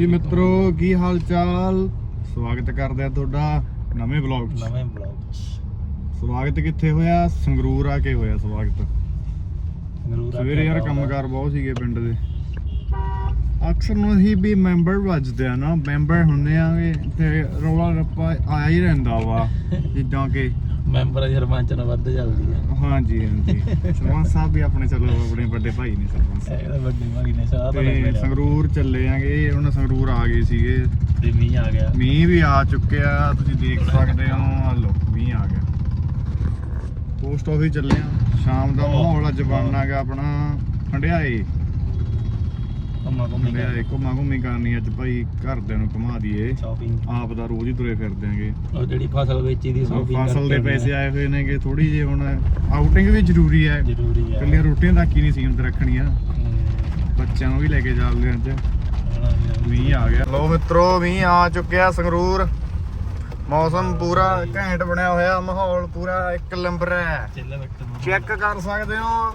ਜੀ ਮਿੱਤਰੋ ਕੀ ਹਾਲ ਚਾਲ ਸਵਾਗਤ ਕਰਦੇ ਆ ਤੁਹਾਡਾ ਨਵੇਂ ਵਲੌਗ 'ਚ। ਨਵੇਂ ਬਲੌਗ ਸਵਾਗਤ ਕਿੱਥੇ ਹੋਇਆ? ਸੰਗਰੂਰ ਆ ਕੇ ਹੋਇਆ ਸਵਾਗਤ। ਸਵੇਰੇ ਯਾਰ ਕੰਮਕਾਰ ਬਹੁਤ ਸੀਗੇ ਪਿੰਡ ਦੇ। ਅਕਸਰ ਨੂੰ ਅਸੀਂ ਵੀ ਮੈਂਬਰ ਵੱਜਦੇ ਆ ਨਾ ਮੈਂਬਰ ਹੁੰਦੇ ਆਗੇ ਤੇ ਰੌਲਾ ਰੱਪਾ ਆਇਆ ਹੀ ਰਹਿੰਦਾ ਵਾ ਜਿੱਦਾਂ ਕਿ ਮੈਂਬਰ ਸਰਪੰਚ ਨਾਲ ਵੱਧ ਚੱਲਦੀ ਹੈ ਹਾਂਜੀ ਹਾਂਜੀ। ਸਰਪੰਚ ਸਾਹਿਬ ਵੀ ਆਪਣੇ ਚਲੋ ਆਪਣੇ ਵੱਡੇ ਭਾਈ ਨੇ ਸਰਪੰਚ ਸਾਹਿਬ। ਵੱਡੀ ਭਾਗੀ ਨੇ ਸਾਹ ਤਾਂ ਤੇ ਸੰਗਰੂਰ ਚੱਲੇ ਆਂਗੇ ਹੁਣ ਸੰਗਰੂਰ ਆ ਗਏ ਸੀਗੇ। ਤੇ ਮੀਂਹ ਆ ਗਿਆ। ਮੀਂਹ ਵੀ ਆ ਚੁੱਕਿਆ ਤੁਸੀਂ ਦੇਖ ਸਕਦੇ ਹੋ ਆ ਲੋ ਮੀਂਹ ਆ ਗਿਆ। ਪੋਸਟ ਆਫਿਸ ਚੱਲੇ ਆ ਸ਼ਾਮ ਦਾ ਮਾਹੌਲ ਅੱਜ ਬਣਨਾ ਗਾ ਆਪਣਾ ਹੰਡਿਆਏ ਕੰਮਾ ਕੰਮੀ ਹੰਡਿਆਏ ਘੁੰਮਾ ਘੁੰਮੀ ਕਰਨੀ ਅੱਜ ਭਾਈ ਘਰਦਿਆਂ ਨੂੰ ਘੁਮਾ ਦਈਏ। ਸ਼ਾਪਿੰਗ ਆਪ ਦਾ ਰੋਜ਼ ਹੀ ਤੁਰੇ ਫਿਰਦੇ ਆਂਗੇ। ਉਹ ਜਿਹੜੀ ਫਸਲ ਵੇਚੀ ਦੀ ਸ਼ਾਪਿੰਗ ਫਸਲ ਦੇ ਪੈਸੇ ਆਏ ਹੋਏ ਨੇਗੇ ਥੋੜੀ ਜਿਹੀ ਹੁਣ ਆਊਟਿੰਗ ਵੀ ਜ਼ਰੂਰੀ ਹੈ। ਜ਼ਰੂਰੀ ਹੈ। ਕੱਲੀਆਂ ਰੋਟੀਆਂ ਤੱਕ ਹੀ ਨਹੀਂ ਸੀਮਤ ਰੱਖਣੀਆਂ। ਬੱਚਿਆਂ ਨੂੰ ਵੀ ਲੈ ਕੇ ਹਾਂ ਅੱਜ। ਮੀਂਹ ਆ ਗਿਆ। ਲੋ ਮਿੱਤਰੋ ਮੀਂਹ ਆ ਚੁੱਕਿਆ ਸੰਗਰੂਰ। ਮੌਸਮ ਪੂਰਾ ਘੈਂਟ ਬਣਿਆ ਹੋਇਆ ਮਾਹੌਲ ਪੂਰਾ ਇੱਕ ਨੰਬਰ ਹੈ। ਚੈੱਕ ਕਰ ਸਕਦੇ ਹੋ।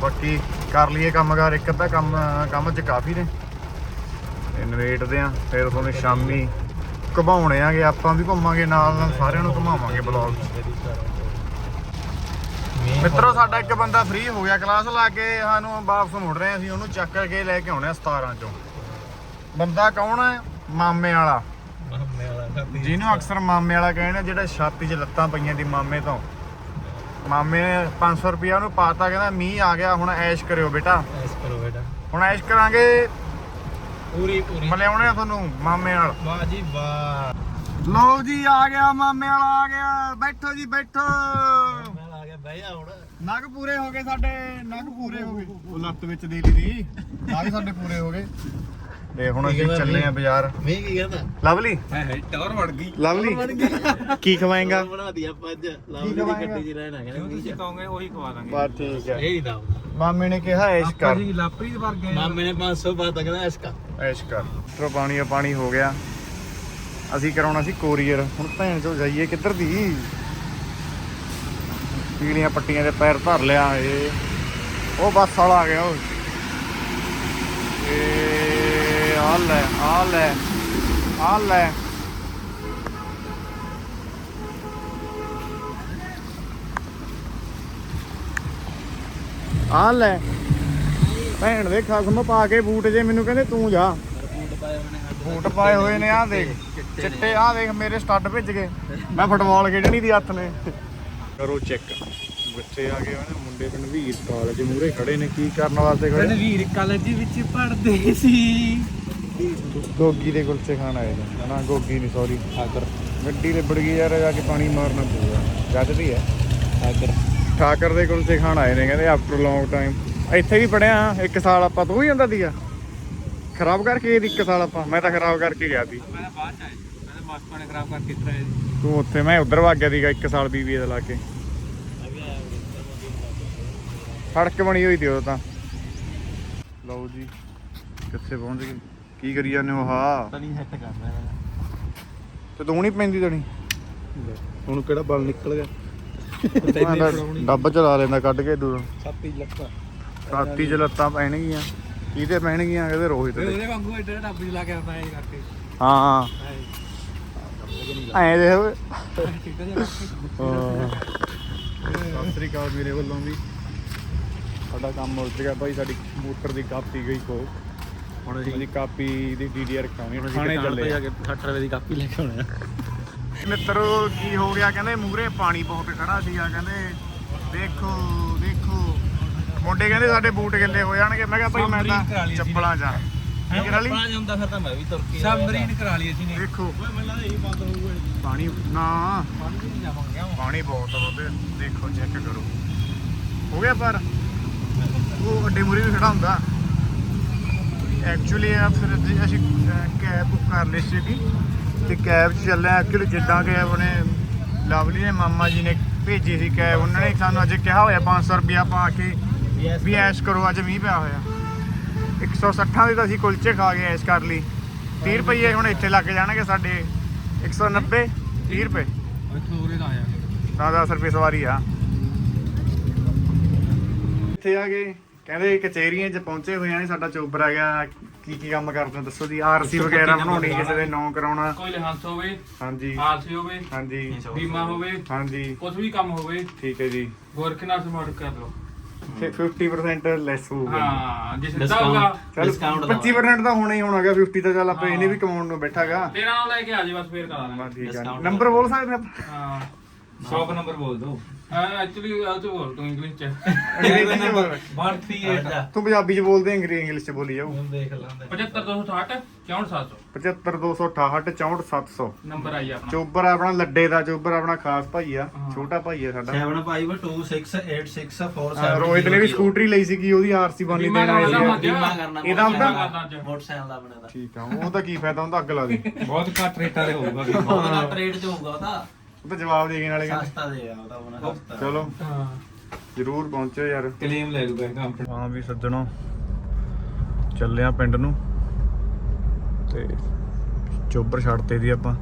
ਬਾਕੀ ਕਰ ਲਈਏ ਕੰਮਕਾਰ ਇੱਕ ਅੱਧਾ ਕੰਮ ਕੰਮ 'ਚ ਕਾਫੀ ਨੇ। ਤੇ ਨਵੇਟਦੇ ਆ ਫਿਰ ਤੁਹਾਨੂੰ ਸ਼ਾਮੀ ਘੁਮਾਉਣੇ ਆਗੇ ਆਪਾਂ ਵੀ ਘੁੰਮਾਂਗੇ ਨਾਲ ਨਾਲ ਸਾਰਿਆਂ ਨੂੰ ਘੁਮਾਵਾਂਗੇ ਬਲੌਗ ਮਿੱਤਰੋ ਸਾਡਾ ਇੱਕ ਬੰਦਾ ਫ੍ਰੀ ਹੋ ਗਿਆ ਕਲਾਸ ਲਾ ਕੇ ਸਾਨੂੰ ਵਾਪਸ ਮੁੜ ਰਹੇ ਅਸੀਂ ਉਹਨੂੰ ਚੱਕ ਕੇ ਲੈ ਕੇ ਆਉਣੇ ਆ 17 ਚੋਂ। ਬੰਦਾ ਕੌਣ ਹੈ? ਮਾਮੇ ਵਾਲਾ। ਮਾਮੇ ਵਾਲਾ ਕਰਦੀ ਜਿਹਨੂੰ ਅਕਸਰ ਮਾਮੇ ਵਾਲਾ ਕਹਿੰਦੇ ਜਿਹੜਾ ਛਾਤੀ 'ਚ ਲੱਤਾਂ ਪਈਆਂ ਦੀ ਮਾਮੇ ਤੋਂ। ਮਾਮੇ ਨੇ 500 ਰੁਪਿਆ ਉਹਨੂੰ ਪਾਤਾ ਕਹਿੰਦਾ ਮੀਂਹ ਆ ਗਿਆ ਹੁਣ ਐਸ਼ ਕਰਿਓ ਬੇਟਾ। ਐਸ ਕਰੋ ਬੇਟਾ। ਹੁਣ ਐਸ਼ ਕਰਾਂਗੇ। ਪੂਰੀ ਪੂਰੀ। ਮਿਲਿਆਉਣੇ ਆ ਤੁਹਾਨੂੰ ਮਾਮੇ ਨਾਲ। ਵਾਹ ਜੀ ਵਾਹ। ਲੋ ਜੀ ਆ ਗਿਆ ਮਾਮੇ ਵਾਲਾ ਆ ਗਿਆ। ਬੈਠੋ ਜੀ ਬੈਠੋ। ਮੈਂ ਆ ਗਿਆ ਬਹਿ ਜਾ ਹੁਣ। ਨਗ ਪੂਰੇ ਹੋ ਗਏ ਸਾਡੇ ਨਗ ਪੂਰੇ ਹੋ ਗਏ। ਉਹ ਲੱਤ ਵਿੱਚ ਦੇ ਲਈ ਦੀ ਨਗ ਸਾਡੇ ਪੂਰੇ ਹੋ ਗਏ। ਤੇ ਹੁਣ ਅਸੀਂ ਚੱਲੇ ਆ ਬਾਜ਼ਾਰ। ਮੀਂਹ ਕੀ ਕਹਿੰਦਾ? ਲਵਲੀ? ਹੈ ਹੈ ਟੌਰ ਵੜ ਗਈ। ਲਵਲੀ? ਕੀ ਖਵਾਏਗਾ? ਬਣਾ ਦੀ ਆਪਾਂ ਅੱਜ। ਦੀ? ਗੱਡੀ 'ਚ ਰਹਿਣਾ ਕਹਿੰਦੇ ਤੁਸੀਂ ਕਹੋਗੇ ਉਹੀ ਖਵਾ ਦਾਂਗੇ। ਬਸ ਠੀਕ ਹੈ। ਇਹ ਨਾਮ ਮਾਮੇ ਨੇ ਕਿਹਾ ਐਸ਼ ਕਰ। ਲਾਪਰੀ ਦੇ ਵਰਗੇ ਮਾਮੇ ਨੇ 500 ਬਾਤ ਕਹਿੰਦਾ ਇਸ ਕਾ ਐਸ਼ ਕਰ। ਤੋ ਪਾਣੀ ਆ ਪਾਣੀ ਹੋ ਗਿਆ। ਅਸੀਂ ਕਰਾਉਣਾ ਸੀ ਕੋਰੀਅਰ। ਹੁਣ ਭੈਣ ਚੋ ਜਾਈਏ ਕਿੱਧਰ ਦੀ? ਪੀਲੀਆਂ ਪੱਟੀਆਂ ਦੇ ਪੈਰ ਧਰ ਲਿਆ ਏ ਉਹ ਬੱਸ ਵਾਲਾ ਆ ਗਿਆ ਉਹ। ਏ ਲੈ ਆ ਲੈ ਆ ਲੈ। ਭੈਣ ਦੇ ਖਸਮ ਪਾ ਕੇ ਬੂਟ ਜੇ ਮੈਨੂੰ ਕਹਿੰਦੇ ਤੂੰ ਜਾ। ਬੂਟ ਪਾਏ ਹੋਏ ਨੇ ਆ ਦੇਖ। ਚਿੱਟੇ ਆ ਦੇਖ ਮੇਰੇ ਸਟੱਡ ਭਿੱਜ ਗਏ। ਮੈਂ ਫੁੱਟਬਾਲ ਖੇਡਣੀ ਦੀ ਹੱਥ ਨੇ। ਕਰੋ ਚੈੱਕ। ਬੱਚੇ ਆ ਗਏ ਨੇ ਮੁੰਡੇ ਰਣਵੀਰ ਕਾਲਜ ਮੂਰੇ ਖੜੇ ਨੇ ਕੀ ਕਰਨ ਵਾਸਤੇ ਖੜੇ? ਰਣਵੀਰ ਕਾਲਜ ਵਿੱਚ ਪੜਦੇ ਸੀ। ਗੋਗੀ ਦੇ ਕੁਲਚੇ ਖਾਣ ਆਏ ਨੇ। ਨਾ ਗੋਗੀ ਨਹੀਂ ਸੌਰੀ ਠਾਕਰ। ਗੱਡੀ ਲਿਬੜ ਗਈ ਯਾਰ ਜਾ ਕੇ ਪਾਣੀ ਮਾਰਨਾ ਪਊਗਾ। ਜੱਜਦੀ ਹੈ। ਠਾਕਰ। ਠਾਕਰ ਦੇ ਕੁਲਚੇ ਖਾਣ ਆਏ ਨੇ ਕਹਿੰਦੇ ਆਫਟਰ ਲੌਂਗ ਟਾਈਮ ਇੱਥੇ ਵੀ ਪੜਿਆ ਇੱਕ ਸਾਲ ਆਪਾਂ ਤੂੰ ਹੀ ਜਾਂਦਾ ਦੀਆ। ਖਰਾਬ ਕਰਕੇ ਸੀ ਇੱਕ ਸਾਲ ਆਪਾਂ। ਮੈਂ ਤਾਂ ਖਰਾਬ ਕਰਕੇ ਗਿਆ ਸੀ। ਮੈਂ ਬਾਅਦ ਚ ਆਇਆ ਮੈਂ ਮਾਸਟਰ ਨੇ ਖਰਾਬ ਕਰਕੇ ਦਿੱਤਾ ਹੈ ਤੂੰ ਉੱਥੇ ਮੈਂ ਉਧਰ ਵਗ ਗਿਆ ਸੀਗਾ ਇੱਕ ਸਾਲ ਬੀਬੀਏ ਦਾ ਲਾ ਕੇ ਸੜਕ ਬਣੀ ਹੋਈ ਉਹ ਤਾਂ। ਲਓ ਜੀ ਕਿੱਥੇ ਪਹੁੰਚ ਗਏ? ਕੀ ਕਰੀ ਜਾਂਦੇ ਹੋ? ਹਾ ਤਨੀ ਸੈੱਟ ਕਰਨਾ ਤੇ ਤੂੰ ਨਹੀਂ ਪੈਂਦੀ ਤਣੀ ਹੁਣ ਕਿਹੜਾ ਬਲ ਨਿਕਲ ਗਿਆ? ਡੱਬ ਚਲਾ ਲੈਂਦਾ ਕੱਢ ਕੇ ਦੂਰੋਂ। ਛਾਤੀ ਲੱਗਾ ਰਾਤੀ ਚ ਲੱਤਾਂ ਪੈਣਗੀਆਂ। ਕਿਹਦੇ ਪੈਣਗੀਆਂ? ਕਹਿੰਦੇ ਰੋਹਿਤ ਦੇ ਉਹਦੇ ਵਾਂਗੂ ਐਡੇ ਡੱਬ ਲਾ ਕੇ ਆਉਂਦਾ ਇਹ ਕਰਕੇ। ਹਾਂ ਐ ਦੇ। ਓਏ ਠੀਕ ਹੈ। ਸਤਿ ਸ੍ਰੀ ਅਕਾਲ ਮੇਰੇ ਵੱਲੋਂ ਵੀ। ਸਾਡਾ ਕੰਮ ਹੋ ਚੁੱਕਾ ਭਾਈ ਸਾਡੀ ਮੋਟਰ ਦੀ ਕਾਪੀ ਗਈ ਕੋ ਹੁਣ ਉਹਦੀ ਕਾਪੀ ਦੀ ਡੀਡੀਆਰ ਖਾਣੀ ਹੁਣ ਖਾਣੇ ਚੱਲੇ ਆ। ਕੇ 60 ਰੁਪਏ ਦੀ ਕਾਪੀ ਲੈ ਕੇ ਆਉਣੇ ਆ। ਮਿੱਤਰੋ ਕੀ ਹੋ ਗਿਆ? ਕਹਿੰਦੇ ਮੂਰੇ ਪਾਣੀ ਬਹੁਤ ਖੜਾ ਸੀਗਾ। ਕਹਿੰਦੇ ਦੇਖੋ ਦੇਖੋ। ਮੁੰਡੇ ਕਹਿੰਦੇ ਸਾਡੇ ਬੂਟ ਗਿੱਲੇ ਹੋ ਜਾਣਗੇ। ਮੈਂ ਕਿਹਾ ਭਾਈ ਮੈਂ ਤਾਂ ਅਸੀਂ। ਚੱਪਲਾਂ ਜਾ। ਕੀ ਕਰਾ ਲਈ? ਪਾਣੀ ਹੁੰਦਾ ਫਿਰ ਤਾਂ ਮੈਂ ਵੀ ਤੁਰ ਕੇ ਸਬਮਰੀਨ ਕਰਾ ਲਈ ਅਸੀਂ ਨੇ। ਦੇਖੋ। ਓਏ ਮੈਨੂੰ ਲੱਗਦਾ ਇਹ ਬੰਦ ਹੋਊਗਾ। ਪਾਣੀ ਨਾ। ਪਾਣੀ ਵੀ ਨਹੀਂ ਜਾਵਾਂਗੇ ਪਾਣੀ ਬਹੁਤ ਆ ਉਹਦੇ ਦੇਖੋ ਚੈੱਕ ਕਰੋ। ਹੋ ਗਿਆ ਪਰ? ਉਹ ਅੱਡੇ ਮੂਰੇ ਵੀ ਖੜਾ ਹੁੰਦਾ। ਐਕਚੁਅਲੀ ਆ, ਫਿਰ ਅਸੀਂ- ਅਸੀਂ ਕੈਬ ਬੁੱਕ ਕਰ ਲਈ ਸੀਗੀ ਤੇ ਕੈਬ 'ਚ ਚੱਲੇ ਐਕਚੁਅਲੀ ਜਿੱਦਾਂ ਕਿ ਆਪਣੇ ਲਵਲੀ ਦੇ ਮਾਮਾ ਜੀ ਨੇ ਭੇਜੀ ਸੀ ਕੈਬ ਉਹਨਾਂ ਨੇ ਸਾਨੂੰ ਅੱਜ ਕਿਹਾ ਹੋਇਆ 500 ਰੁਪਿਆ ਪਾ ਕੇ ਵੀ ਐਸ਼ ਕਰੋ, ਅੱਜ ਮੀਂਹ ਪਿਆ ਹੋਇਆ। 160 ਦੇ ਤਾਂ ਅਸੀਂ ਕੁਲਚੇ ਖਾ ਕੇ ਐਸ਼ ਕਰ ਲਈ। 30 ਰੁਪਏ ਹੁਣ ਇੱਥੇ ਲੱਗ ਜਾਣਗੇ ਸਾਡੇ 190 30 ਰੁਪਏ ਇੱਥੋਂ ਉਰੇ ਦਾ ਆਇਆ ਤਾਂ 10 ਰੁਪਏ ਸਵਾਰੀ ਆ। ਇੱਥੇ ਆ ਗਏ ਕਹਿੰਦੇ ਕਚਹਿਰੀਆਂ 'ਚ ਪਹੁੰਚੇ ਹੋਏ ਆ ਸਾਡਾ ਚੋਬਰ ਆ ਗਿਆ ਕੀ ਕੀ ਕੰਮ ਕਰਦੇ ਹੋ ਦੱਸੋ ਜੀ ਆਰਸੀ ਵਗੈਰਾ ਬਣਾਉਣੀ ਕਿਸੇ ਦੇ ਨਾਂ ਕਰਾਉਣਾ। ਕੋਈ ਲਾਇਸੈਂਸ ਹੋਵੇ ਹਾਂਜੀ। ਆਰਸੀ ਹੋਵੇ ਹਾਂਜੀ। ਬੀਮਾ ਹੋਵੇ ਹਾਂਜੀ। ਕੁਝ ਵੀ ਕੰਮ ਹੋਵੇ ਠੀਕ ਹੈ ਜੀ। ਗੋਰਖਨਾਥ ਸਮਾਰਟ ਕਰ ਲਓ। ਫਿਰ 50% ਲੈਸ ਹੋਊਗਾ। ਹਾਂ ਜੇ ਸਿੱਧਾ ਚਲ discount 25% ਤਾਂ ਹੋਣਾ ਹੀ ਹੋਣਾਗਾ 50 ਤਾਂ ਚੱਲ ਆਪਾਂ ਇਹਨੇ ਵੀ ਕਮਾਉਣ ਨੂੰ ਬੈਠਾਗਾ। ਤੇਰਾ ਨਾਲ ਲੈ ਕੇ ਆ ਜੀ ਬਸ ਫੇਰ ਕਰਾ Discount ਨੰਬਰ ਬੋਲ ਸਕਦੇ ਆਪਾਂ? ਹਾਂ। ਸ਼ੌਪ ਨੰਬਰ ਬੋਲ ਦੋ। ਐਕਚੁਅਲੀ ਆ ਤੂੰ ਬੋਲ ਤੂੰ ਇੰਗਲਿਸ਼ ਚ। ਅੰਗਰੇਜ਼ੀ 'ਚ ਬੋਲ। 138 ਤੂੰ ਪੰਜਾਬੀ 'ਚ ਬੋਲਦੇ ਅੰਗਰੇਜ਼ੀ ਇੰਗਲਿਸ਼ 'ਚ ਬੋਲੀ ਜਾਓ ਦੇਖ ਲਾਂਦੇ 75260 64700 75268 64700 ਨੰਬਰ ਆਈ ਆਪਣਾ। ਚੋਬਰ ਆਪਣਾ ਲੱਡੇ ਦਾ ਚੋਬਰ ਆਪਣਾ ਖਾਸ ਭਾਈ ਆ। ਹਾਂ। ਛੋਟਾ ਭਾਈ ਆ ਸਾਡਾ। 75268647 ਹਾਂ, ਰੋਹਿਤ ਨੇ ਵੀ ਸਕੂਟਰੀ ਲਈ ਸੀਗੀ ਉਹਦੀ ਆਰਸੀ ਬਾਨੀ ਬੀਮਾ ਦੇਣ ਆਏ ਕਰਨਾ ਸੀ ਬੀਮਾ ਕਰਨਾ ਇਹਦਾ ਉਹਦਾ? ਮੋਟਰਸਾਈਕਲ ਦਾ ਬਣਾਦਾ ਠੀਕ ਆ ਉਹ ਤਾਂ ਕੀ ਫਾਇਦਾ ਹੁੰਦਾ ਅੱਗ ਲਾ ਦੇ। ਬਹੁਤ ਘੱਟ ਰੇਟਾਂ ਦੇ ਹੋਊਗਾ। ਬਹੁਤ ਘੱਟ ਰੇਟ ਚ ਹੋਊਗਾ ਉਹਦਾ। ਉਹ ਤਾਂ ਜਵਾਬ ਦੇ ਗਏ ਨਾਲੇ ਕਹਿੰਦੇ। ਸਸਤਾ ਦੇ ਆ ਉਹਦਾ ਆਪਣਾ ਸਸਤਾ। ਚਲੋ। ਹਾਂ। ਜਰੂਰ ਪਹੁੰਚੋ ਯਾਰ। ਕਲੇਮ ਲੈ ਲੂਗਾ ਕੰਪਨੀ ਹਾਂ ਵੀ ਸੱਜਣੋ ਚੱਲਿਆ ਪਿੰਡ ਨੂੰ। ਤੇ ਚੋਬਰ ਛੱਡਤੇ ਦੀ ਆਪਾਂ।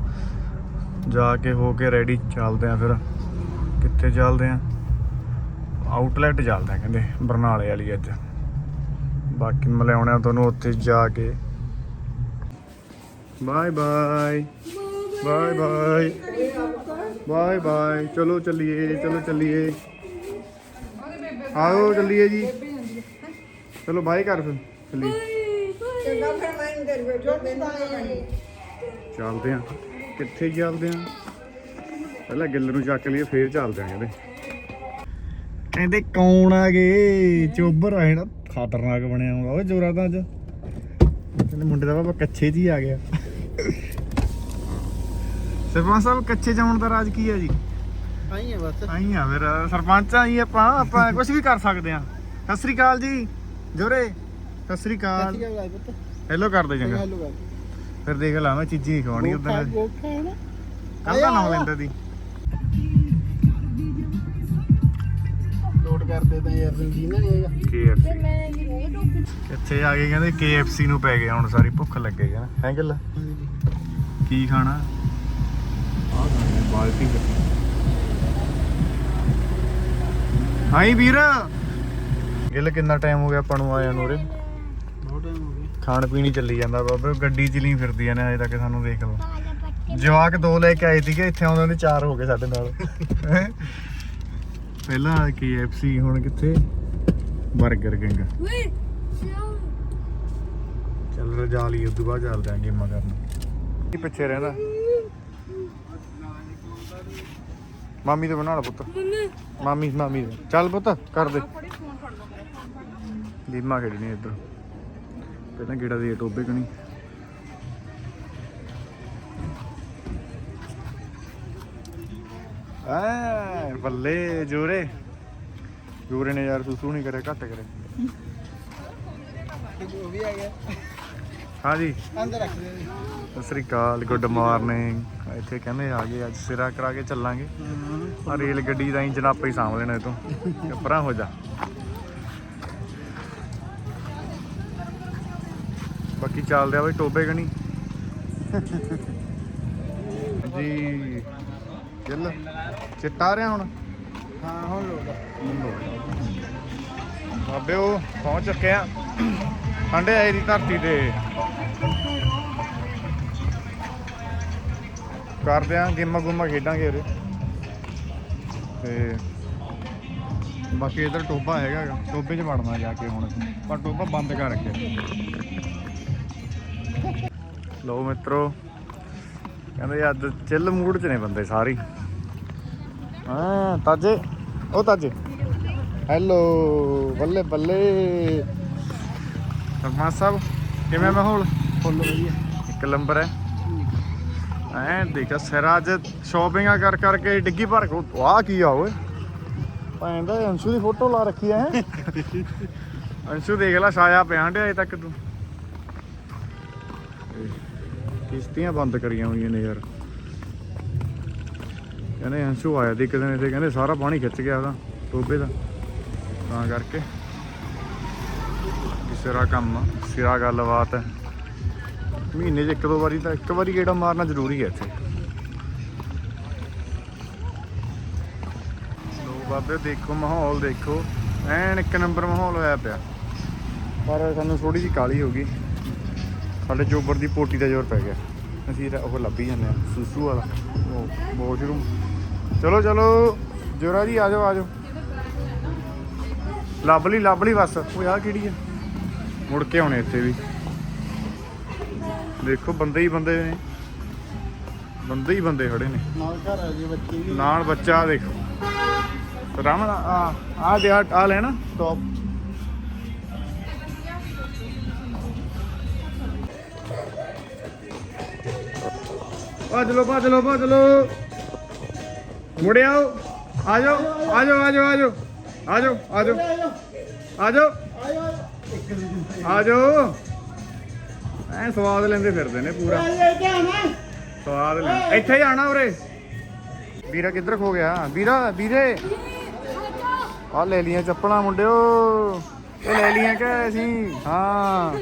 ਜਾ ਕੇ ਹੋ ਕੇ ਰੈਡੀ ਚੱਲਦੇ ਆ ਫਿਰ। ਕਿੱਥੇ ਚੱਲਦੇ ਆ ਆਊਟਲੈਟ ਚੱਲਦੇ ਆ ਕਹਿੰਦੇ ਬਰਨਾਲੇ ਵਾਲੀ ਅੱਜ। ਬਾਕੀ ਮਿਲਾਉਣੇ ਆ ਤੁਹਾਨੂੰ ਉੱਥੇ ਜਾ ਕੇ। Bye bye bye bye bye bye ਚਲੋ ਚੱਲੀਏ ਚਲੋ ਚੱਲੀਏ। ਆਓ ਚੱਲੀਏ ਜੀ। ਚਲੋ ਬਾਏ ਕਰ ਫਿਰ ਚੱਲੀਏ। ਚੰਗਾ ਫਿਰ ਮੈਂ ਇੰਦਰ ਬੈਠੋ ਬਿੰਦਾ ਚੱਲਦੇ ਆ ਕਿੱਥੇ ਚੱਲਦੇ ਆ ਪਹਿਲਾਂ ਗਿੱਲ ਨੂੰ ਚੱਕ ਲਈਏ ਫੇਰ ਚੱਲਦੇ ਆ ਕਹਿੰਦੇ ਕਹਿੰਦੇ ਕੌਣ ਆ ਗਏ ਚੋਬਰ ਆ ਜਿਹੜਾ ਖਤਰਨਾਕ ਬਣਿਆ ਹੁੰਦਾ ਓਏ ਜੋਰਾ ਤਾਂ ਅੱਜ ਕਹਿੰਦੇ ਮੁੰਡੇ ਦਾ ਬਾਬਾ ਕੱਛੇ ਹੀ ਆ ਗਿਆ। ਸਰਪੰਚ ਸਾਹਿਬ ਕੱਛੇ 'ਚ ਆਉਣ ਦਾ ਰਾਜ ਕੀ ਹੈ ਜੀ? ਆਈ ਹੈ ਬਸ। ਆਈ ਆ ਫਿਰ ਸਰਪੰਚ ਆਈ ਆਪਾਂ ਆਪਾਂ ਕੁਝ ਵੀ ਕਰ ਸਕਦੇ ਆ। ਸਤਿ ਸ੍ਰੀ ਅਕਾਲ ਜੀ। ਜੋਰੇ ਸਤਿ ਸ੍ਰੀ ਅਕਾਲ। ਕੀ ਹੈਲੋ ਕਰਦੇ ਚੰਗਾ। ਹੈਲੋ ਗੱਲ ਫਿਰ ਦੇਖ ਲਾ ਮੈਂ ਚੀਜ਼ੀ ਖਵਾਉਣੀ ਉਦੋਂ। ਨਾ। ਕੱਲ੍ਹ ਨਾਮ ਲੈਂਦਾ ਦੀ। ਲੋਡ ਕਰਦੇ ਤਾਂ ਯਾਰ ਰੰਗੀਨਾ ਨਹੀਂ ਹੈਗਾ। KFC ਇੱਥੇ ਆ ਗਏ ਕਹਿੰਦੇ KFC ਨੂੰ ਪੈ ਗਏ ਹੁਣ ਸਾਰੀ ਭੁੱਖ ਲੱਗੇ ਹੈ ਹੈ ਗੱਲ? ਕੀ ਖਾਣਾ? ਆ ਬਾਲਟੀ ਹਾਈ ਵੀਰ। ਗਿੱਲ ਕਿੰਨਾ ਟਾਈਮ ਹੋ ਗਿਆ ਆਪਾਂ ਨੂੰ ਆਇਆ ਨੂੰ ਉਰੇ? ਬਹੁਤ ਟਾਈਮ ਹੋ ਗਿਆ। ਖਾਣ ਪੀਣੀ ਚੱਲੀ ਜਾਂਦਾ ਬਾਬੇ ਗੱਡੀ ਚ ਲਈ ਫਿਰਦੀਆਂ ਨੇ ਅਜੇ ਤੱਕ ਸਾਨੂੰ ਦੇਖ ਲਓ। ਜਵਾਕ ਦੋ ਲੈ ਕੇ ਆਏ ਸੀਗੇ ਇੱਥੇ ਆਉਂਦੇ ਨੇ ਚਾਰ ਹੋ ਗਏ ਸਾਡੇ ਨਾਲ। ਪਹਿਲਾਂ KFC ਹੁਣ ਕਿੱਥੇ? 버ਗਰ ਕਿੰਗ ਚੱਲ ਰਜਾ ਲਈ ਉਦੋਂ ਬਾਅਦ ਚੱਲਦੇ ਆਂ ਗੇਮਾਂ ਕਰਨ। ਕੀ ਪਿੱਛੇ ਰਹਿੰਦਾ? ਮਾਮੀ ਤੇ ਬਣਾ ਲਾ ਪੁੱਤ। ਮਾਮੀ ਮਾਮੀ ਦੇ। ਚੱਲ ਪੁੱਤ, ਕਰ ਦੇ। ਗੇਮਾਂ ਖੇਡਣੀ ਇੱਧਰ। ਪਹਿਲਾਂ ਗੇੜਾ ਦੇ ਟੋਬੇ ਕਣੀ। ਐ, ਬੱਲੇ ਜੋਰੇ। ਜੋਰੇ ਨੇ ਯਾਰ ਸੁਸੂ ਨਹੀਂ ਕਰਿਆ, ਘੱਟ ਕਰੇ ਉਹ ਵੀ ਆ ਗਿਆ। ਹਾਂਜੀ। ਅੰਦਰ ਰੱਖ ਦੇ ਸਤਿ ਸ੍ਰੀ ਅਕਾਲ ਗੁੱਡ ਮਾਰਨਿੰਗ। ਇੱਥੇ ਕਹਿੰਦੇ ਆ ਗਏ ਅੱਜ ਸਿਰਾ ਕਰਾ ਕੇ ਚੱਲਾਂਗੇ। ਆ ਰੇਲ ਗੱਡੀ ਦਾ ਇੰਜਨ ਆਪੇ ਹੀ ਸਾਂਭ ਲੈਣਾ ਇਹ ਤੋਂ। ਤੇ ਪਰਾਂ ਹੋ ਜਾ। ਬਾਕੀ ਚੱਲਦੇ ਆ ਬਈ ਟੋਬੇ ਕਣੀ ਜੀ ਚੱਲ। ਚਿੱਟਾ ਰਿਹਾ ਹੁਣ? ਹਾਂ ਹੁਣ ਲੋਡ ਬਾਬੇ ਉਹ ਪਹੁੰਚ ਚੁੱਕੇ ਆ। ਠੰਡੇ ਆਏ ਦੀ ਧਰਤੀ ਤੇ। ਕਰਦੇ ਆ ਗੇਮਾਂ ਗੂਮਾਂ ਖੇਡਾਂਗੇ ਉਰੇ। ਤੇ ਬਾਕੀ ਇਧਰ ਟੋਬਾ ਹੈਗਾ ਗਾ। ਟੋਬੇ 'ਚ ਵੜਨਾ ਜਾ ਕੇ ਹੁਣ। ਪਰ ਟੋਬਾ ਬੰਦ ਕਰ ਰੱਖਿਆ। ਲੋ ਮਿੱਤਰੋ ਕਹਿੰਦੇ ਅੱਜ ਚਿੱਲ ਮੂਡ 'ਚ ਨੇ ਬੰਦੇ ਸਾਰੇ। ਹੀ। ਹਾਂ ਤਾਜੇ। ਉਹ ਤਾਜੇ। ਹੈਲੋ ਬੱਲੇ ਬੱਲੇ। ਸਰਪੰਚ ਸਾਹਿਬ ਕਿਵੇਂ ਮਾਹੌਲ? ਫੁੱਲ ਵਧੀਆ। ਇੱਕ ਨੰਬਰ ਹੈ। ਐ ਦੇਖਾ ਸਿਰਾ ਅੱਜ ਸ਼ਾਪਿੰਗਾਂ ਕਰ ਕਰਕੇ ਡਿੱਗੀ ਭਰ ਕੋ ਆਹ ਕੀ ਆ ਓਏ? ਭੈਣ ਦਾ ਅੰਸ਼ੂ ਦੀ ਫੋਟੋ ਲਾ ਰੱਖੀ ਐ। ਅੰਸ਼ੂ ਦੇਖ ਲੈ ਛਾਇਆ ਪਿਆ ਹੰਡਿਆ ਅਜੇ ਤੱਕ ਤੂੰ। ਕਿਸ਼ਤੀਆਂ ਬੰਦ ਕਰੀਆਂ ਹੋਈਆਂ ਨੇ ਯਾਰ। ਕਹਿੰਦੇ ਅੰਸ਼ੂ ਆਇਆ ਤੇ ਇੱਕ ਦਿਨ ਕਹਿੰਦੇ ਸਾਰਾ ਪਾਣੀ ਖਿੱਚ ਗਿਆ ਉਹਦਾ ਟੋਬੇ ਦਾ। ਤਾਂ ਕਰਕੇ। ਸਿਰਾ ਕੰਮ ਆ, ਸਿਰਾ ਗੱਲਬਾਤ ਹੈ ਮਹੀਨੇ 'ਚ ਇੱਕ ਦੋ ਵਾਰੀ ਤਾਂ ਇੱਕ ਵਾਰੀ ਗੇੜਾ ਮਾਰਨਾ ਜ਼ਰੂਰੀ ਹੈ ਇੱਥੇ। ਲੋ ਬਾਬੇ, ਦੇਖੋ ਮਾਹੌਲ, ਦੇਖੋ। ਐਨ ਇੱਕ ਨੰਬਰ ਮਾਹੌਲ ਹੋਇਆ ਪਿਆ। ਪਰ ਸਾਨੂੰ ਥੋੜੀ ਜਿਹੀ ਕਾਲੀ ਹੋ ਗਈ। ਸਾਡੇ ਚੋਬਰ ਦੀ ਪੋਟੀ ਦਾ ਜ਼ੋਰ ਪੈ ਗਿਆ। ਅਸੀਂ ਤਾਂ ਉਹ ਲੱਭੀ ਜਾਂਦੇ ਆ ਸੂਸੂ ਵਾਲਾ। ਉਹ ਵਾਸ਼ਰੂਮ। ਚਲੋ ਚਲੋ। ਜੋਰਾ ਜੀ, ਆ ਜਾਓ ਆ ਜਾਓ। ਲੱਭ ਲਈ ਲੱਭ ਲਈ ਬਸ। ਉਹ ਆ ਕਿਹੜੀ ਆ ਮੁੜ ਕੇ ਆਉਣੇ ਇੱਥੇ ਵੀ। ਦੇਖੋ ਬੰਦੇ ਹੀ ਬੰਦੇ ਨੇ। ਬੰਦੇ ਹੀ ਬੰਦੇ ਖੜੇ ਨੇ। ਨਾਲ ਘਰ ਆ ਜੀ ਬੱਚੇ ਵੀ। ਨਾਲ ਬੱਚਾ ਦੇਖੋ। ਰਾਮਨ ਆ ਆ ਦੇ ਆ ਆ ਲੈਣਾ। ਟੌਪ ਭੱਜ ਲੋ ਭੱਜ ਲੋ ਭੱਜ ਲੋ ਮੁੜੇ ਆਓ। ਆ ਜਾਓ ਆ ਜਾਓ ਆ ਜਾਓ। ਆ ਜਾਓ ਆ ਜਾਓ। ਆ ਜਾਓ। ਆ ਜਾਓ। ਆ ਜਾਓ। ਐ ਸਵਾਦ ਲੈਂਦੇ ਫਿਰਦੇ ਨੇ ਪੂਰਾ। ਸਵਾਦ ਲੈ। ਇੱਥੇ ਹੀ ਆਣਾ ਉਰੇ। ਵੀਰਾ ਕਿੱਧਰ ਖੋ ਗਿਆ? ਵੀਰਾ ਵੀਰੇ। ਆ ਲੈ ਲੀਆਂ ਚੱਪਲਾਂ ਮੁੰਡਿਓ। ਇਹ ਲੈ ਲੀਆਂ ਕਿ ਅਸੀਂ? ਹਾਂ।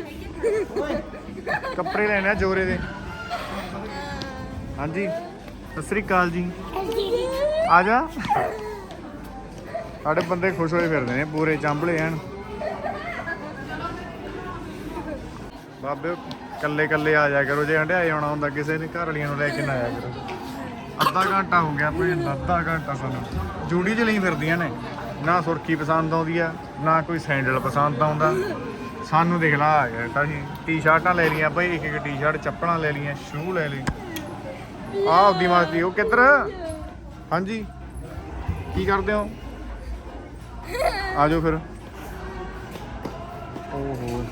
ਕੱਪੜੇ ਲੈਣੇ ਆ ਜੋਰੇ ਦੇ। ਹਾਂਜੀ। ਸਤਿ ਸ੍ਰੀ ਅਕਾਲ ਜੀ। ਆ ਜਾ। ਸਾਡੇ ਬੰਦੇ ਖੁਸ਼ ਹੋਏ ਫਿਰਦੇ ਨੇ ਪੂਰੇ ਚਾਂਬਲੇ ਹਨ ਬਾਬੇ ਕੱਲੇ ਕੱਲੇ ਆ ਜਾਇਆ ਕਰੋ, ਜੇ ਹੰਡਿਆਏ ਆਉਣਾ ਹੁੰਦਾ ਕਿਸੇ ਨੇ, ਘਰ ਵਾਲੀਆਂ ਨੂੰ ਲੈ ਕੇ ਨਾ ਆਇਆ ਕਰੋ। ਅੱਧਾ ਘੰਟਾ ਹੋ ਗਿਆ ਭੈਣ ਦਾ, ਅੱਧਾ ਘੰਟਾ ਸਾਨੂੰ। ਜੂੜੀ ਚ ਲਈ ਫਿਰਦੀਆਂ ਨੇ, ਨਾ ਸੁਰਖੀ ਪਸੰਦ ਆਉਂਦੀ ਆ, ਨਾ ਕੋਈ ਸੈਂਡਲ ਪਸੰਦ ਆਉਂਦਾ। ਸਾਨੂੰ ਦੇਖ ਲਾ, ਆ ਗਿਆ ਤਾਂ ਅਸੀਂ ਟੀ-ਸ਼ਰਟਾਂ ਲੈ ਲਈਆਂ ਭਾਈ ਇੱਕ ਇੱਕ ਟੀ-ਸ਼ਰਟ ਚੱਪਲਾਂ ਲੈ ਲਈਆਂ ਸ਼ੂ ਲੈ ਲਈ। ਆਹ ਉਹਦੀ ਮਾਸਤੀ, ਉਹ ਕਿੱਧਰ? ਹਾਂਜੀ। ਕੀ ਕਰਦੇ ਹੋ? ਆ ਜਾਓ ਫਿਰ। ਓਹੋ।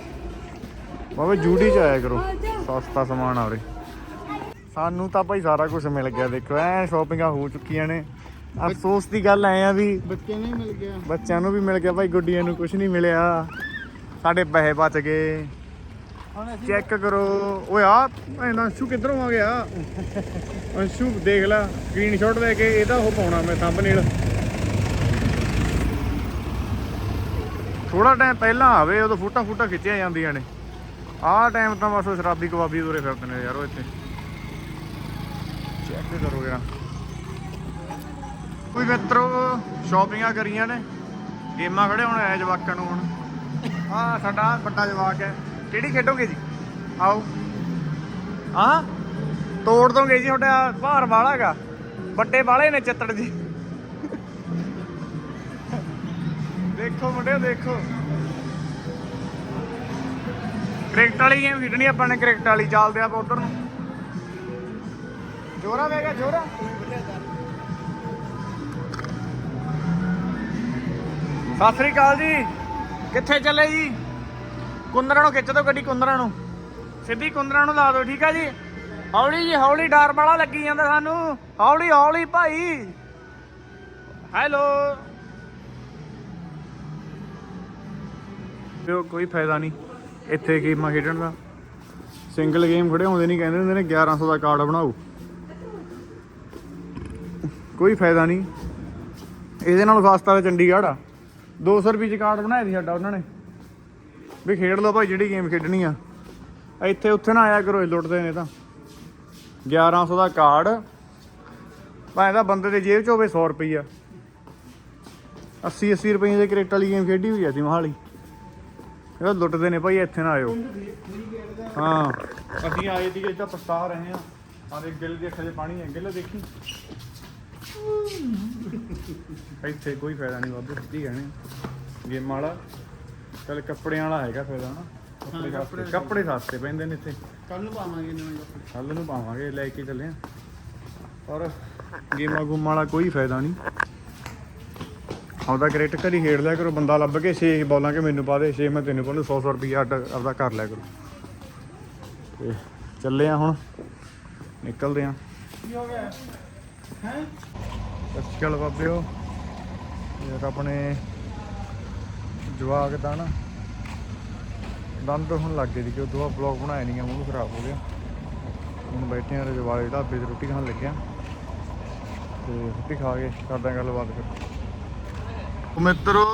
ਬਾਬਾ ਜੂਡੀ ਚ ਆਇਆ ਕਰੋ। ਸਸਤਾ ਸਮਾਨ ਆ ਉਰੇ। ਸਾਨੂੰ ਤਾਂ ਭਾਈ ਸਾਰਾ ਕੁਝ ਮਿਲ ਗਿਆ ਦੇਖੋ ਐ ਸ਼ਾਪਿੰਗਾਂ ਹੋ ਚੁੱਕੀਆਂ ਨੇ। ਅਫਸੋਸ ਦੀ ਗੱਲ ਐ ਆ ਵੀ ਬੱਚੇ ਨਹੀਂ ਮਿਲ ਗਿਆ। ਬੱਚਿਆਂ ਨੂੰ ਵੀ ਮਿਲ ਗਿਆ ਭਾਈ ਗੁੱਡੀਆਂ ਨੂੰ ਕੁਝ ਨਹੀਂ ਮਿਲਿਆ। ਸਾਡੇ ਪੈਸੇ ਬਚ ਗਏ। ਚੈੱਕ ਕਰੋ। ਓਏ ਆ ਭੈਣ ਅੰਸ਼ੂ ਕਿੱਧਰੋਂ ਆ ਗਿਆ? ਅੰਸ਼ੂ ਦੇਖ ਲੈ ਸਕਰੀਨਸ਼ਾਟ ਲੈ ਕੇ ਇਹਦਾ ਉਹ ਪਾਉਣਾ ਮੈਂ ਥੰਬਨੇਲ ਥੋੜਾ ਟਾਈਮ ਪਹਿਲਾਂ ਆਵੇ ਉਦੋਂ ਫੋਟੋ ਫੋਟੋ ਖਿੱਚੀਆਂ ਜਾਂਦੀਆਂ ਨੇ। ਆਹ ਟਾਈਮ ਤਾਂ ਬਸ ਸ਼ਰਾਬੀ ਕਬਾਬੀ ਤੁਰੇ ਫਿਰਦੇ ਨੇ ਯਾਰ ਉਹ ਇੱਥੇ। ਚੈੱਕ ਕਰੋ ਯਾਰ। ਕੋਈ ਮਿੱਤਰੋ ਸ਼ਾਪਿੰਗਾਂ ਕਰੀਆਂ ਨੇ। ਗੇਮਾਂ ਖੜੇ ਹੁਣ ਐ ਜਵਾਕਾਂ ਨੂੰ ਹੁਣ। ਆ ਸਾਡਾ ਵੱਡਾ ਜਵਾਕ ਹੈ। ਕਿਹੜੀ ਖੇਡੋਗੇ ਜੀ? ਆਓ। ਆ ਤੋੜ ਦੋਗੇ ਜੀ ਤੁਹਾਡਾ ਭਾਰ ਵਾਲਾ ਹੈਗਾ। ਵੱਡੇ ਵਾਲੇ ਨੇ ਚੱਤੜ ਜੀ। ਦੇਖੋ ਮੁੰਡਿਓ, ਦੇਖੋ। ਕ੍ਰਿਕਟ ਵਾਲੀ ਗੇਮ ਖੇਡਣੀ ਆਪਾਂ ਨੇ, ਕ੍ਰਿਕਟ ਵਾਲੀ ਚੱਲਦੇ ਆਪਾਂ ਉਧਰ ਨੂੰ। ਜੋਰਾ ਵੇਗਾ ਜੋਰਾ। ਸਤਿ ਸ੍ਰੀ ਅਕਾਲ ਜੀ। ਕਿੱਥੇ ਚੱਲੇ ਜੀ? ਕੁੰਦਰਾਂ ਨੂੰ ਖਿੱਚ ਦੋ ਗੱਡੀ, ਕੁੰਦਰਾਂ ਨੂੰ। ਸਿੱਧੀ ਕੁੰਦਰਾਂ ਨੂੰ ਲਾ ਦਿਓ, ਠੀਕ ਆ ਜੀ? ਹੌਲੀ ਜੀ, ਹੌਲੀ ਡਰ ਵਾਲਾ ਲੱਗੀ ਜਾਂਦਾ ਸਾਨੂੰ। ਹੌਲੀ ਹੌਲੀ ਭਾਈ। ਹੈਲੋ। ਕੋਈ ਫਾਇਦਾ ਨਹੀਂ। ਇੱਥੇ ਗੇਮਾਂ ਖੇਡਣ ਦਾ। ਸਿੰਗਲ ਗੇਮ ਖੜੇ ਹੁੰਦੇ ਨਹੀਂ ਕਹਿੰਦੇ ਹੁੰਦੇ ਨੇ 1100 ਦਾ ਕਾਰਡ ਬਣਾਓ। ਕੋਈ ਫਾਇਦਾ ਨਹੀਂ ਇਹਦੇ ਨਾਲ ਸਸਤਾ ਤਾਂ ਚੰਡੀਗੜ੍ਹ ਆ। 200 ਰੁਪਏ ਚ ਕਾਰਡ ਬਣਾਇਆ ਸੀ ਸਾਡਾ ਉਹਨਾਂ ਨੇ। ਵੀ ਖੇਡ ਲਓ ਭਾਈ, ਜਿਹੜੀ ਗੇਮ ਖੇਡਣੀ ਆ। ਇੱਥੇ ਉੱਥੇ ਨਾ ਆਇਆ ਕਰੋ, ਇਹ ਲੁੱਟਦੇ ਨੇ ਤਾਂ। 1100 ਦਾ ਕਾਰਡ ਭਾਵੇਂ ਤਾਂ ਬੰਦੇ ਦੇ ਜੇਬ 'ਚ ਹੋਵੇ 100 ਰੁਪਈਆ। 80 80 ਰੁਪਏ ਦੇ ਕ੍ਰਿਕਟ ਵਾਲੀ ਗੇਮ ਖੇਡੀ ਹੋਈ ਆ ਸੀ ਮਹਾਲੀ। ਇਹ ਲੁੱਟਦੇ ਨੇ ਭਾਈ ਇੱਥੇ ਨਾ ਆਇਓ। ਹਾਂ। ਅਸੀਂ ਆਏ ਸੀਗੇ ਇੱਥੇ ਪਛਤਾ ਰਹੇ ਆ ਆਦੇ ਗਿੱਲ ਦੇ ਅੱਖਾਂ 'ਚ ਪਾਣੀ ਹੈ। ਗਿੱਲ ਦੇਖੀ? ਇੱਥੇ ਕੋਈ ਫਾਇਦਾ ਨਹੀਂ ਬਾਬੂ ਸਿੱਧੀ ਕਹਿਣੇ। ਗੇਮ ਵਾਲਾ। ਚੱਲ ਕੱਪੜਿਆਂ ਵਾਲਾ ਹੈਗਾ ਫਾਇਦਾ ਨਾ। ਕੱਪੜੇ ਸਸਤੇ। ਕੱਪੜੇ ਸਸਤੇ। ਪੈਂਦੇ ਨੇ ਇੱਥੇ। ਕੱਲ ਨੂੰ ਪਾਵਾਂਗੇ ਨਵੇਂ ਕੱਪੜੇ। ਕੱਲ ਨੂੰ ਪਾਵਾਂਗੇ ਲੈ ਕੇ ਚੱਲੇ ਆ ਔਰ ਗੇਮਾਂ ਗੂਮਾਂ ਵਾਲਾ ਕੋਈ ਫਾਇਦਾ ਨਹੀਂ। ਆਪਦਾ ਕ੍ਰਿਕਟ ਘਰੀ ਖੇਡ ਲਿਆ ਕਰੋ ਬੰਦਾ ਲੱਭ ਕੇ 6 ਬੋਲਾਂ ਕੇ ਮੈਨੂੰ ਪਾ ਦੇ 6 ਮੈਂ ਤੈਨੂੰ ਪਾਉਂਦਾ 100 100 ਰੁਪਈਆ ਅੱਡ ਆਪਦਾ ਕਰ ਲਿਆ ਕਰੋ। ਤੇ ਚੱਲੇ ਆ ਹੁਣ ਨਿਕਲਦੇ ਆ। ਕੀ ਹੋ ਗਿਆ? ਹੈ? ਅੱਛਲ ਬਾਬਿਓ। ਯਾਰ ਆਪਣੇ ਜਵਾਕ ਦਾ ਨਾ ਦੰਦ ਹੁਣ ਲੱਗ ਗਏ ਸੀ ਕਿ ਉਹ ਦੋ ਬਲੌਗ ਬਣਾਏ ਨਹੀਂ ਆ ਮੂੰਹ ਖਰਾਬ ਹੋ ਗਿਆ ਹੁਣ ਬੈਠੇ ਆ ਰਜਵਾੜੇ ਢਾਬੇ ਤੇ ਰੋਟੀ ਖਾਣ ਲੱਗਿਆ। ਤੇ ਰੋਟੀ ਖਾ ਕੇ ਕਰਦੇ ਗੱਲਬਾਤ ਫਿਰ। ਮਿੱਤਰੋ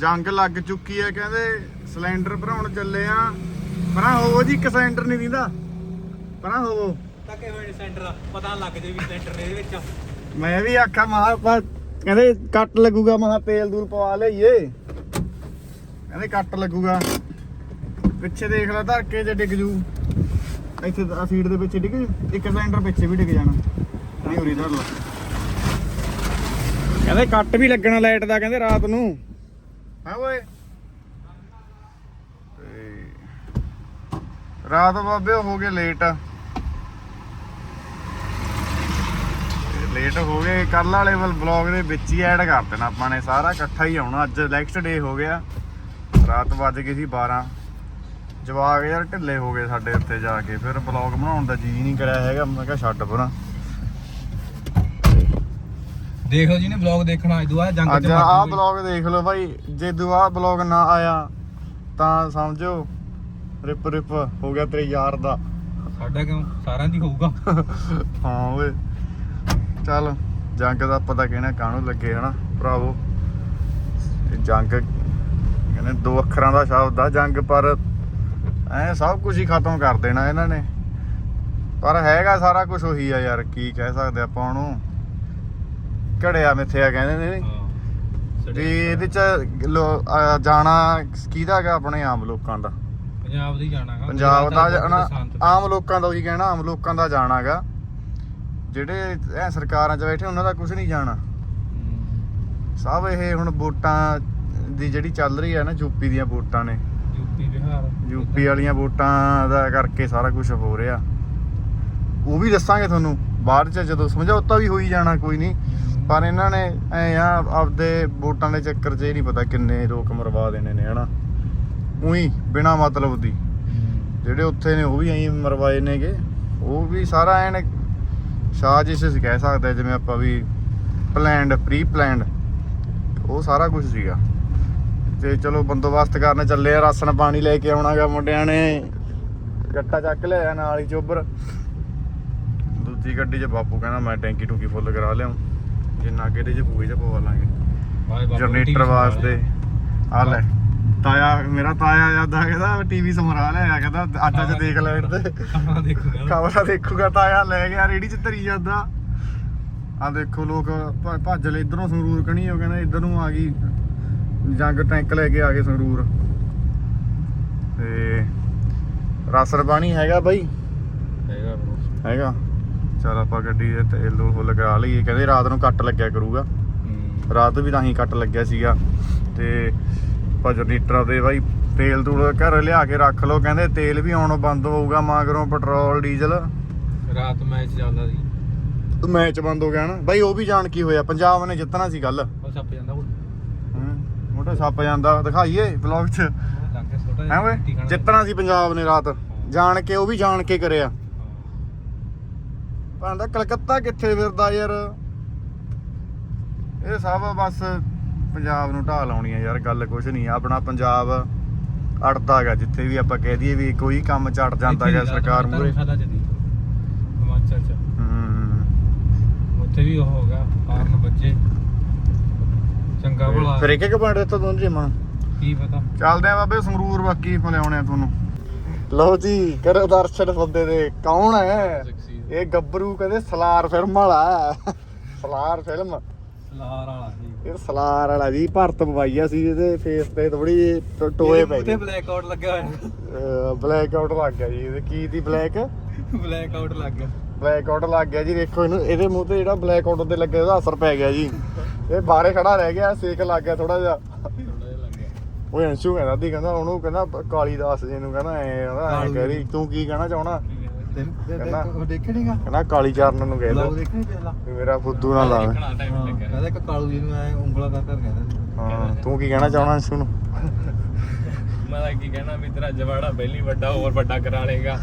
ਜੰਗ ਲੱਗ ਚੁੱਕੀ ਹੈ ਕਹਿੰਦੇ ਸਿਲੰਡਰ ਭਰਾਉਣ ਚੱਲੇ ਆ। ਪਰਾਂ ਹੋਵੋ ਜੀ ਇੱਕ ਸਿਲੰਡਰ ਨਹੀਂ ਦਿੰਦਾ। ਪਰਾਂ ਹੋਵੋ। ਤੱਕੇ ਹੋਏ ਸੈਂਟਰ ਪਤਾ ਲੱਗ ਜੇ ਵੀ ਸੈਂਟਰ ਨੇ ਇਹਦੇ ਵਿੱਚ। ਮੈਂ ਵੀ ਆਖਾਂ ਆਪਾਂ ਕਹਿੰਦੇ ਕੱਟ ਲੱਗੂਗਾ ਮਹਾ ਤੇਲ ਦੂਲ ਪਵਾ ਲਈਏ। ਕਹਿੰਦੇ ਕੱਟ ਲੱਗੂਗਾ। ਪਿੱਛੇ ਦੇਖ ਲੈ ਧਰ ਕੇ ਜੇ ਡਿੱਗ ਜੂ। ਇੱਥੇ ਸੀਟ ਦੇ ਪਿੱਛੇ ਡਿੱਗ ਜੂ। ਇੱਕ ਸਿਲੰਡਰ ਪਿੱਛੇ ਵੀ ਡਿੱਗ ਜਾਣਾ। ਨਹੀਂ ਉਰੀ ਧਰ ਲਾ। ਕਹਿੰਦੇ ਕੱਟ ਵੀ ਲੱਗਣਾ ਲਾਈਟ ਦਾ, ਕਹਿੰਦੇ ਰਾਤ ਨੂੰ। ਹਾਂ ਓਏ। ਰਾਤ ਬਾਬੇ ਹੋ ਗਏ ਲੇਟ ਲੇਟ ਹੋ ਗਏ। ਕੱਲ ਵਾਲੇ ਵੱਲ ਦੇ ਵਿੱਚ ਹੀ ਐਡ ਕਰ ਦੇਣਾ ਆਪਾਂ ਨੇ। ਸਾਰਾ ਇਕੱਠਾ ਹੀ ਆਉਣਾ। ਅੱਜ ਨੈਕਸਟ ਡੇ ਹੋ ਗਿਆ। ਰਾਤ ਵੱਜ ਗਈ ਸੀ 12 ਜਵਾਗ ਯਾਰ ਢਿੱਲੇ ਹੋ ਗਏ ਸਾਡੇ ਉੱਤੇ ਜਾ ਕੇ। ਫਿਰ ਬਲੌਗ ਬਣਾਉਣ ਦਾ ਜੀ ਨਹੀਂ ਕਰਿਆ ਹੈਗਾ। ਮੈਂ ਕਿਹਾ ਛੱਡ ਪਰਾਂ। ਦੇਖ ਲਓ ਜਿਹਨੇ ਵਲੌਗ ਦੇਖਣਾ ਅੱਜ ਦੁਆ ਜੰਗ ਅੱਜ ਆਹ ਬਲੌਗ ਦੇਖ ਲਓ ਭਾਈ ਜੇ ਦੁਆ ਬਲੌਗ ਨਾ ਆਇਆ ਤਾਂ ਸਮਝੋ ਰਿਪ ਰਿਪ ਹੋ ਗਿਆ ਤੇਰੇ ਯਾਰ ਦਾ। ਸਾਡਾ ਕਿਉਂ? ਸਾਰਿਆਂ ਦੀ ਹੋਊਗਾ। ਹਾਂ ਓਏ ਚੱਲ ਜੰਗ ਦਾ ਪਤਾ ਕਹਿਣਾ ਕਾਹਨੂੰ ਲੱਗੇ ਹਨਾ ਭਰਾਵੋ। ਇਹ ਜੰਗ ਕਹਿੰਦੇ ਦੋ ਅੱਖਰਾਂ ਦਾ ਸ਼ਬਦ ਆ ਜੰਗ ਪਰ ਐ ਸਭ ਕੁਝ ਹੀ ਖਤਮ ਕਰ ਦੇਣਾ ਇਹਨਾਂ ਨੇ। ਪਰ ਹੈਗਾ ਸਾਰਾ ਕੁਝ ਉਹੀ ਆ ਯਾਰ ਕੀ ਕਹਿ ਸਕਦੇ ਆਪਾਂ ਉਹਨੂੰ। ਘੜਿਆ ਮਿੱਥਿਆ ਕਹਿੰਦੇ ਨੇ। ਵੀ ਇਹਦੇ ਚ ਲੋ- ਅਹ ਜਾਣਾ ਕਿਹਦਾ ਹੈਗਾ ਆਪਣੇ ਆਮ ਲੋਕਾਂ ਦਾ? ਪੰਜਾਬ ਦੀ ਜਾਣਾਗਾ ਪੰਜਾਬ ਦਾ ਜਾਣਾ ਆਮ ਲੋਕਾਂ ਦਾ ਉਹੀ ਕਹਿਣਾ ਆਮ ਲੋਕਾਂ ਦਾ ਜਾਣਾਗਾ ਜਿਹੜੇ ਐ ਸਰਕਾਰਾਂ 'ਚ ਬੈਠੇ ਉਹਨਾਂ ਦਾ ਕੁਝ ਨਹੀਂ ਜਾਣਾ। ਸਭ ਇਹ ਹੁਣ ਵੋਟਾਂ ਦੀ ਜਿਹੜੀ ਚੱਲ ਰਹੀ ਹੈ ਨਾ ਯੂਪੀ ਦੀਆਂ ਵੋਟਾਂ ਨੇ। ਯੂਪੀ ਬਿਹਾਰ। ਯੂਪੀ ਵਾਲੀਆਂ ਵੋਟਾਂ ਦਾ ਕਰਕੇ ਸਾਰਾ ਕੁਝ ਹੋ ਰਿਹਾ। ਉਹ ਵੀ ਦੱਸਾਂਗੇ ਤੁਹਾਨੂੰ ਬਾਅਦ ਚ ਜਦੋਂ ਸਮਝੌਤਾ ਵੀ ਹੋਈ ਜਾਣਾ ਕੋਈ ਨਹੀਂ। ਪਰ ਇਹਨਾਂ ਨੇ ਐ ਆ, ਆਪਦੇ ਵੋਟਾਂ ਦੇ ਚੱਕਰ 'ਚ ਇਹ ਨਹੀਂ ਪਤਾ ਕਿੰਨੇ ਲੋਕ ਮਰਵਾ ਦੇਣੇ ਨੇ, ਹਨਾ? ਉਹੀ, ਬਿਨਾ ਮਤਲਬ ਦੀ। ਜਿਹੜੇ ਉੱਥੇ ਨੇ ਉਹ ਵੀ ਐਂ ਮਰਵਾਏ ਨੇਗੇ। ਉਹ ਵੀ ਸਾਰਾ ਐਨ ਸਾਜ਼ਿਸ਼ ਅਸੀਂ ਕਹਿ ਸਕਦੇ ਜਿਵੇਂ ਆਪਾਂ ਵੀ ਪਲਾਨਡ ਪ੍ਰੀ ਪਲਾਨਡ ਉਹ ਸਾਰਾ ਕੁਝ ਸੀਗਾ। ਤੇ ਚਲੋ ਬੰਦੋਬਸਤ ਕਰਨ ਚੱਲੇ ਆ, ਰਾਸ਼ਨ ਪਾਣੀ ਲੈ ਕੇ ਆਉਣਾਗਾ ਮੁੰਡਿਆਂ ਨੇ। ਗੱਟਾ ਚੱਕ ਲਿਆ, ਨਾਲ ਹੀ ਚੋਬਰ। ਦੂਜੀ ਗੱਡੀ 'ਚ ਬਾਪੂ ਕਹਿੰਦਾ, ਮੈਂ ਟੈਂਕੀ ਟੂਕੀ ਫੁੱਲ ਕਰਾ ਲਿਆ ਜਿੰਨਾ ਕਿ ਇਹਦੇ 'ਚ ਪੂਈ 'ਚ ਪਵਾ ਲਾਂਗੇ। ਜਨਰੇਟਰ ਵਾਸਤੇ। ਆ ਲੈ ਤਾਇਆ ਮੇਰਾ ਤਾਇਆ ਜਾਂਦਾ ਕਹਿੰਦਾ ਟੀਵੀ ਸਮਰਾ ਲਿਆ ਕਹਿੰਦਾ ਅੱਜ ਅੱਜ ਦੇਖ ਲੈਣ ਤੇ ਕਮਰਾ ਦੇਖੂਗਾ। ਖਬਰਾਂ ਦੇਖੂਗਾ ਤਾਇਆ ਲੈ ਗਿਆ ਰੇੜੀ 'ਚ ਧਰੀ ਜਾਂਦਾ। ਆ ਦੇਖੋ ਲੋਕ ਭੱਜ ਲੈ ਇਧਰੋਂ ਸੰਗਰੂਰ ਕਣੀ ਹੋ ਕਹਿੰਦਾ ਇਧਰ ਨੂੰ ਆ ਗਈ। ਜੰਗ ਟੈਂਕ ਲੈ ਕੇ ਆ ਗਏ ਸੰਗਰੂਰ। ਤੇ ਰਾਸਰ ਪਾਣੀ ਹੈਗਾ ਬਾਈ? ਹੈਗਾ ਹੈਗਾ। ਚਲ ਆਪਾਂ ਗੱਡੀ ਦੇ ਤੇਲ ਦੂਲ ਕਰਾ ਲਈਏ। ਕਹਿੰਦੇ ਰਾਤ ਨੂੰ ਕੱਟ ਲੱਗਿਆ ਕਰੂਗਾ। ਰਾਤ ਵੀ ਤਾਂ ਹੀ ਕੱਟ ਲੱਗਿਆ ਸੀਗਾ। ਤੇ ਭਜਰ ਲੀਟਰ ਦੇ ਬਾਈ ਤੇਲ ਤੂਲ ਘਰ ਲਿਆ ਕੇ ਰੱਖ ਲਓ। ਕਹਿੰਦੇ ਤੇਲ ਵੀ ਆਉਣੋਂ ਬੰਦ ਹੋਊਗਾ ਮਗਰੋਂ ਪੈਟਰੋਲ ਡੀਜ਼ਲ। ਰਾਤ ਮੈਚ ਚੱਲਦਾ ਸੀ। ਮੈਚ ਬੰਦ ਹੋ ਗਿਆ ਨਾ। ਬਾਈ ਉਹ ਵੀ ਜਾਣ ਕੀ ਹੋਇਆ? ਪੰਜਾਬ ਨੇ ਜਿੱਤਣਾ ਸੀ ਕੱਲ ਉਹ ਛੱਪ ਜਾਂਦਾ ਮੋਟਾ ਸੱਪ ਜਾਂਦਾ। ਦਿਖਾਈਏ ਵਲੌਗ 'ਚ। ਲੱਗ ਹੈ ਓਏ? ਜਿੱਤਣਾ ਸੀ ਪੰਜਾਬ ਨੇ ਰਾਤ। ਜਾਣ ਕੇ ਉਹ ਵੀ ਜਾਣ ਕੇ ਕਰਿਆ। ਭਾਂਦਾ ਕਲਕੱਤਾ ਕਿੱਥੇ ਫਿਰਦਾ ਯਾਰ? ਇਹ ਸਭ ਬਸ ਪੰਜਾਬ ਨੂੰ ਢਾਹ ਲਾਉਣੀ ਆ ਯਾਰ ਗੱਲ ਕੁਛ ਨਹੀਂ ਆਪਣਾ ਪੰਜਾਬ ਅੜਦਾ ਹੈਗਾ ਜਿੱਥੇ ਵੀ ਆਪਾਂ ਕਹਿ ਦਈਏ ਵੀ ਕੋਈ ਕੰਮ ਚੜ ਜਾਂਦਾ ਹੈਗਾ ਸਰਕਾਰ ਮੂਰੇ ਖਾਦਾ ਚਦੀ ਹਿਮਾਚਲ ਚ। ਹੂੰ। ਉੱਥੇ ਵੀ ਉਹ ਹੋ ਗਿਆ ਹਾਰਨ ਬੱਚੇ। ਚੰਗਾ ਭਲਾ। ਫਿਰ ਇੱਕ ਇੱਕ ਪੁਆਇੰਟ ਦਿੱਤਾ ਦੋਨ ਜਿਮਾਂ ਕੀ ਪਤਾ। ਚੱਲਦੇ ਆ ਬਾਬੇ ਸੰਗਰੂਰ ਬਾਕੀ ਲਿਆਉਣੇ ਆ ਤੁਹਾਨੂੰ। ਲਓ ਜੀ ਕਰੋ ਦਰਸ਼ਨ ਬੰਦੇ ਦੇ। ਕੌਣ ਹੈ? ਇਹ ਗੱਭਰੂ ਕਹਿੰਦੇ ਸਲਾਰ ਫਿਲਮ ਵਾਲਾ। ਸਲਾਰ ਫਿਲਮ। ਲਾਰ ਵਾਲਾ ਸੀ। ਇਹ ਸਲਾਰ ਵਾਲਾ ਜੀ ਭਰਤ ਪਵਾਈਆ ਸੀ ਇਹਦੇ ਫੇਸ ਤੇ ਥੋੜੀ ਟੋਏ ਪੈ ਗਏ। ਬਲੈਕ ਆਊਟ ਲੱਗਿਆ ਹੋਇਆ। ਬਲੈਕ ਆਊਟ ਲੱਗ ਗਿਆ ਜੀ ਇਹਦੇ ਕੀ ਦੀ ਬਲੈਕ ਬਲੈਕ ਆਊਟ ਲੱਗ ਗਿਆ। ਬਲੈਕ ਆਊਟ ਲੱਗ ਗਿਆ ਜੀ ਦੇਖੋ ਇਹਨੂੰ ਇਹਦੇ ਮੂੰਹ ਤੇ ਜਿਹੜਾ ਬਲੈਕ ਆਊਟ ਦੇ ਲੱਗੇ ਉਹਦਾ ਅਸਰ ਪੈ ਗਿਆ ਜੀ। ਇਹ ਬਾਹਰੇ ਖੜਾ ਰਹਿ ਗਿਆ ਸੇਕ ਲੱਗ ਗਿਆ ਥੋੜਾ ਜਿਹਾ। ਲੱਗ ਉਹ ਅੰਸ਼ੂ ਕਹਿੰਦਾ ਦੀ ਕਹਿੰਦਾ ਉਹਨੂੰ ਕਹਿੰਦਾ ਕਾਲੀ ਦਾਸ ਜੀ ਨੂੰ ਕਹਿੰਦਾ ਐ ਕਹਿੰਦਾ ਐ ਰਹੀ ਤੂੰ ਕੀ ਕਹਿਣਾ ਚਾਹਣਾ ਕਹਿੰਦਾ ਉਹ ਦੇਖੇ ਨਹੀਂਗਾ ਕਹਿੰਦਾ ਕਾਲੀ ਚਰਨ ਨੂੰ ਕਹਿ ਦੋ ਦੇਖੇ ਨਹੀਂ ਪਹਿਲਾਂ? ਵੀ ਮੇਰਾ ਫੁੱਦੂ ਨਾ ਲਾਵੇ ਕਹਿੰਦਾ ਇੱਕ ਕਾਲੂ ਜੀ ਨੂੰ ਐ ਉਂਗਲਾਂ ਕਰ ਕਰ ਕਹਿੰਦਾ ਸੀ। ਹਾਂ ਤੂੰ ਕੀ ਕਹਿਣਾ ਚਾਹਣਾ ਅੰਸ਼ੂ ਨੂੰ? ਮੈਂ ਤਾਂ ਕੀ ਕਹਿਣਾ ਵੀ ਤੇਰਾ ਜਵਾੜਾ ਪਹਿਲੀ ਵੱਡਾ ਹੋਰ ਵੱਡਾ ਕਰਾ ਲੇਗਾ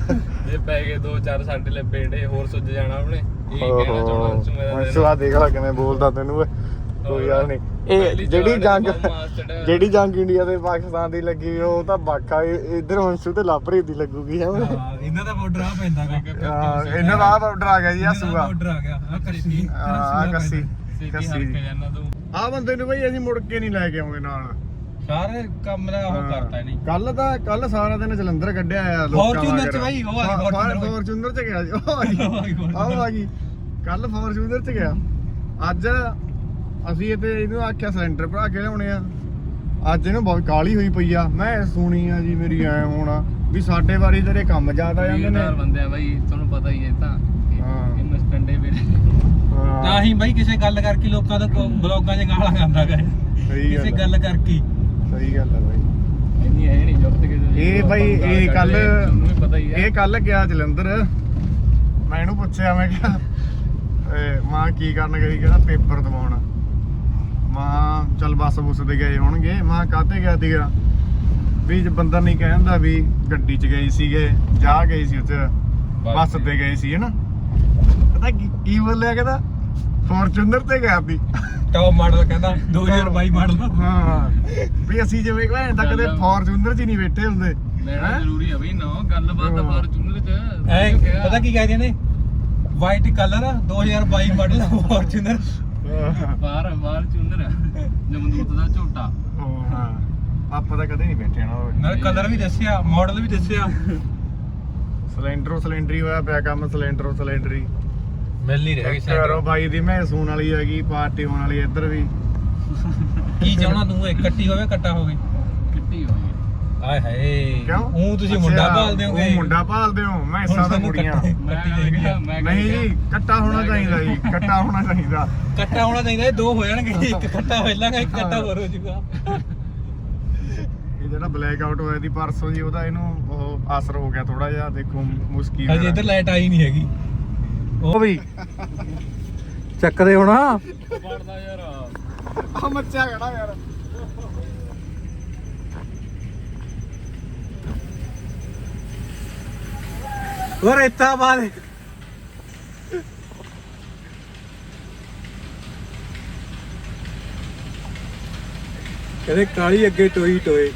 ਜੇ ਪੈ ਗਏ ਦੋ ਚਾਰ ਸਾਡੇ ਲਈ ਬੇਟੇ ਹੋਰ ਸੁੱਜ ਜਾਣਾ ਉਹਨੇ। ਇਹ ਕਹਿਣਾ ਚਾਹਣਾ ਅੰਸ਼ੂ ਮੇਰਾ ਅੰਸ਼ੂ ਆ ਦੇਖ ਲੈ ਕਿਵੇਂ ਬੋਲਦਾ ਤੈਨੂੰ ਓਏ। ਕੋਈ ਗੱਲ ਨਹੀਂ। ਇਹ ਜਿਹੜੀ ਜੰਗ ਜਿਹੜੀ ਜੰਗ ਇੰਡੀਆ ਤੇ ਪਾਕਿਸਤਾਨ ਦੀ ਲੱਗੀ ਉਹ ਤਾਂ ਬਾਕਾ ਇਧਰ ਹੰਸੂ ਤੇ ਲਾਪਰੀ ਦੀ ਲੱਗੂਗੀ। ਹੈ ਇਹਨਾਂ ਦਾ ਬਾਰਡਰ ਆ ਪੈਂਦਾ ਗਾ ਇਹਨਾਂ ਦਾ ਆਰਡਰ ਆ ਗਿਆ ਜੀ ਆ ਸੂਆ। ਬਾਰਡਰ ਆ ਗਿਆ। ਆ ਕੱਸੀ। ਆ ਕੱਸੀ ਸਿੱਧੀ ਕੱਸੀ ਹਰਕ ਜਾਨਾ ਤੂੰ। ਆ ਬੰਦੇ ਨੂੰ ਬਈ ਅਸੀਂ ਮੁੜ ਕੇ ਨਹੀਂ ਲੈ ਕੇ ਆਉਂਦੇ ਨਾਲ। ਸਾਰੇ ਕੰਮ ਦਾ ਉਹ ਕਰਤਾ ਨਹੀਂ ਕੱਲ ਤਾਂ ਕੱਲ ਸਾਰਾ ਦਿਨ ਜਲੰਧਰ ਕੱਢਿਆ ਆ Fortuner ਚ ਬਾਈ, ਉਹ ਆ ਗਈ Fortuner ਬਾਈ। ਫੋਰਚੂਨਰ ਚ ਗਿਆ। ਉਹ ਆ ਗਈ। ਕੱਲ ਫੋਰਚੂਨਰ ਚ ਗਿਆ। ਅੱਜ ਅਸੀਂ ਇਹ ਤੇ ਇਹਨੂੰ ਆਖਿਆ ਸਿਲੰਡਰ ਭਰਾ ਕੇ ਲਿਆਉਣੇ ਆ। ਅੱਜ ਇਹਨੂੰ ਬਹੁਤ ਕਾਲੀ ਹੋਈ ਪਈ ਆ। ਮੈਂ ਸੁਣੀ ਆ ਜੀ ਮੇਰੀ ਐ ਹੋਣਾ ਵੀ ਸਾਡੇ ਵਾਰੀ ਤੇਰੇ ਕੰਮ ਜ਼ਿਆਦਾ ਆ ਜਾਂਦੇ ਨੇ। ਬੰਦੇ ਆ ਬਾਈ ਤੁਹਾਨੂੰ ਪਤਾ ਹੀ ਹੈ ਤਾਂ। ਹਾਂ। ਇਹਨੂੰ ਸਟੰਡੇ ਵੀ ਹਾਂ, ਤਾਂ ਹੀ ਬਾਈ ਕਿਸੇ ਗੱਲ ਕਰਕੇ ਲੋਕਾਂ ਦਾ ਬਲੌਗਾਂ 'ਚ ਗਾਲਾਂ ਖਾਂਦਾ ਗਾ। ਸਹੀ ਕਿਸੇ ਗੱਲ ਆ, ਕਰਕੇ। ਸਹੀ ਗੱਲ ਹੈ ਬਾਈ। ਇੰਨੀ ਹੈ ਨਹੀਂ ਜੁਰਤ ਕਿ ਇਹ ਬਾਈ, ਇਹ ਹੈ ਇਹ ਕੱਲ ਗਿਆ ਜਲੰਧਰ। ਮੈਂ ਇਹਨੂੰ ਪੁੱਛਿਆ ਮੈਂ ਕਿਹਾ ਮਾਂ ਕੀ ਕਰਨ ਗਈ? ਕਹਿੰਦਾ ਪੇਪਰ ਦਵਾਉਣ? ਮਾਂ ਚੱਲ ਬੱਸ ਬੁੱਸ ਤੇ ਗਏ ਹੋਣਗੇ। ਮਾਂ ਕਾਹਤੇ ਗਿਆ ਸੀਗਾ ਵੀ ਜੇ ਬੰਦਾ ਨਹੀਂ ਕਹਿੰਦਾ ਵੀ ਗੱਡੀ 'ਚ ਗਈ ਸੀਗੇ ਜਾ ਗਈ ਸੀ ਉੱਥੇ ਬੱਸ ਤੇ। ਗਏ ਸੀ ਹਨਾ? ਪਤਾ ਕੀ ਕੀ ਬੋਲਿਆ ਕਹਿੰਦਾ? ਫੋਰਚੂਨਰ ਤੇ ਗਿਆ ਸੀ। ਟੌਪ ਮਾਡਲ ਕਹਿੰਦਾ 2022 ਮਾਡਲ ਹਾਂ। ਵੀ ਅਸੀਂ ਜਿਵੇਂ ਕਹਿੰਦੇ ਤਾਂ ਕਦੇ ਫੋਰਚੂਨਰ 'ਚ ਹੀ ਨਹੀਂ ਬੈਠੇ ਹੁੰਦੇ। ਲੈਣਾ? ਜ਼ਰੂਰੀ ਹੈ ਬਈ ਨਾ ਗੱਲਬਾਤ। ਫੋਰਚੂਨਰ ਚ। ਐ। ਪਤਾ ਕੀ ਕਹਿੰਦੇ ਨੇ? ਵਾਈਟ ਕਲਰ 2022 ਮਾਡਲ ਫੋਰਚੂਨਰ ਬਾਹਰ ਬਾਹਰ ਚੁੰਦਰ ਜਮਦੂਤ ਦਾ ਝੋਟਾ। ਹਾਂ ਆਪਾਂ ਤਾਂ ਕਦੇ ਨਹੀਂ ਬੈਠੇ ਨਾ ਨਾਲ ਕਲਰ ਵੀ ਦੱਸਿਆ ਮਾਡਲ ਵੀ ਦੱਸਿਆ। ਸਿਲੰਡਰੋ ਸਿਲੰਡਰੀ ਹੋਇਆ ਪਿਆ ਕੰਮ ਸਿਲੰਡਰੋ ਸਿਲੰਡਰੀ। ਮਿਲ ਨਹੀਂ ਰਿਹਾ ਕਰੋ ਬਾਈ ਦੀ ਮੈਂ ਸੂਣ ਵਾਲੀ ਹੈਗੀ ਪਾਰਟੀ ਹੋਣ ਵਾਲੀ ਇੱਧਰ ਵੀ। ਕੀ ਚਾਹਣਾ ਤੂੰ ਇਹ ਕੱਟੀ ਹੋਵੇ ਕੱਟਾ ਹੋਵੇ? ਆਏ ਹਾਏ ਕਿਉਂ? ਉਹ ਤੁਸੀਂ ਮੁੰਡਾ ਅੱਛਾ, ਭਾਲਦੇ ਹੋਗੇ ਉਹ ਮੁੰਡਾ ਭਾਲਦੇ ਹੋ ਮੈਂ ਤਾਂ ਸਾਨੂੰ ਕੁੜੀਆਂ। ਕੱਟੀ- ਕੱਟੀ ਆ। ਨਹੀਂ ਜੀ ਕੱਟਾ ਹੋਣਾ ਚਾਹੀਦਾ ਜੀ ਕੱਟਾ ਹੋਣਾ ਚਾਹੀਦਾ। ਕੱਟਾ ਹੋਣਾ ਚਾਹੀਦਾ ਇਹ ਦੋ ਹੋ ਜਾਣਗੇ ਇੱਕ ਕੱਟਾ ਹੋ ਜਾਏਗਾ ਇੱਕ ਕੱਟਾ ਹੋਰ ਹੋ ਜਾਊਗਾ। ਇਹ ਜਿਹੜਾ ਬਲੈਕ ਆਊਟ ਹੋਇਆ ਦੀ ਪਰਸੋਂ ਜੀ ਉਹਦਾ ਇਹਨੂੰ ਉਹ ਅਸਰ ਹੋ ਗਿਆ ਥੋੜਾ ਜਿਹਾ ਦੇਖੋ ਮੁਸਕੀ ਹਜੇ ਇੱਧਰ ਲਾਈਟ ਆਈ ਨਹੀਂ ਹੈਗੀ। ਉਹ ਵੀ ਚੱਕਦੇ ਹੋਣਾ? ਆ ਮੱਚਾ ਖੜਾ ਯਾਰ। ਉਹ ਰੇਤਾ ਬਾਦ ਕਹਿੰਦੇ ਕਾਲੀ ਅੱਗੇ ਟੋਈ ਟੋਏ।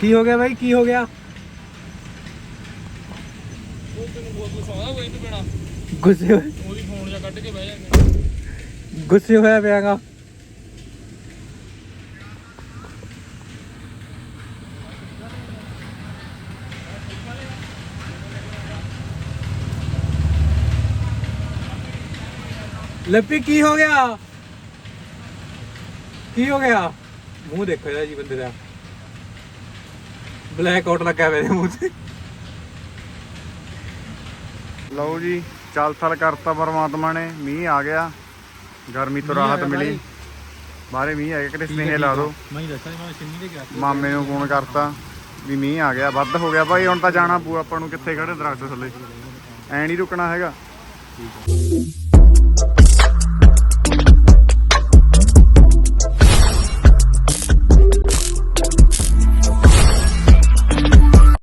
ਕੀ ਹੋ ਗਿਆ ਬਾਈ, ਕੀ ਹੋ ਗਿਆ? ਗੁੱਸੇ ਹੋਇਆ ਉਹਦੀ ਫੋਨ ਜਾਂ ਕੱਢ ਕੇ ਬਹਿ ਜਾਂਦੇ ਗੁੱਸੇ ਹੋਇਆ ਪਿਆਗਾ। ਲੱਪੀ ਕੀ ਹੋ ਗਿਆ? ਕੀ ਹੋ ਗਿਆ? ਮੂੰਹ ਦੇਖੋ ਇਹਦਾ ਜੀ ਬੰਦੇ ਦਾ। ਬਲੈਕ ਆਊਟ ਲੱਗਾ ਇਹਦੇ ਮੂੰਹ ਤੇ। ਲਓ ਜੀ ਚੱਲ ਥਲ ਕਰਤਾ ਪਰਮਾਤਮਾ ਨੇ ਮੀਂਹ ਆ ਗਿਆ। ਗਰਮੀ ਤੋਂ ਰਾਹਤ ਮਿਲੀ। ਬਾਹਰੇ ਮੀਂਹ ਆ ਗਿਆ ਕਿਤੇ ਸਨੇਹ ਲਾ ਦਿਓ ਮੈਂ ਹੀ ਦੱਸਾਂ ਮੈਂ ਸਿੰਨੀ ਦੇ ਗਿਆ ਮਾਮੇ ਨੂੰ ਫੋਨ ਕਰਤਾ ਵੀ ਮੀਂਹ ਆ ਗਿਆ ਵੱਧ ਹੋ ਗਿਆ। ਭਾਈ ਹੁਣ ਤਾਂ ਜਾਣਾ ਪੂ ਆਪਾਂ ਨੂੰ ਕਿੱਥੇ ਖੜੇ ਦਰਖਤ ਥੱਲੇ। ਐ ਨਹੀਂ ਰੁਕਣਾ ਹੈਗਾ।